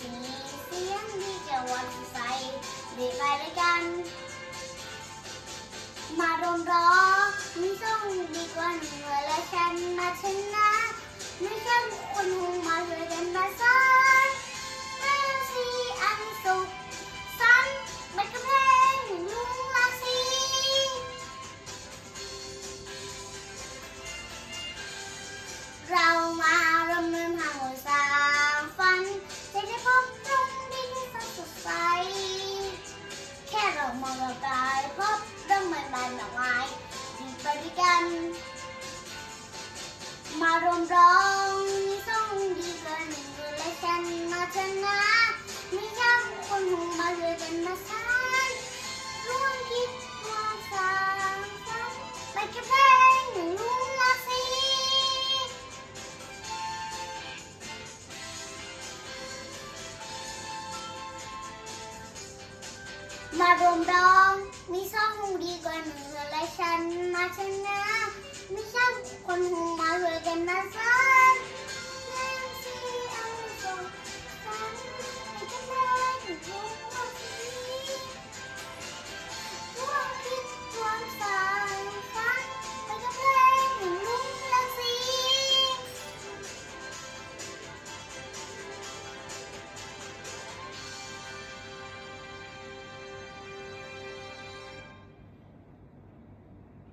สีเสียงดีจะวันใสดีไปด้วยกัน มารวมร้องมีต้องดีกว่าหนึ่งเลยและฉันมาชนะ ไม่ใช่คนหูมาช่วยกันมาสร้างให้สีอันสุขสันต์ไม่กระเพลงลุงลาสีเรามาารวมร้องมีต้องดีเกินหนึ่งเลยและฉันมาชนะมีแค่คนหูมาเลยกันมาสางร่วมคิดร่วมสร้างฝันไปแค่เพลงหนึ่งลุงละสีมารวมร้องมีสองหูดีกว่าหนึ่งเลยและฉันมาชนะไม่ใช่คนหูมา ช่ว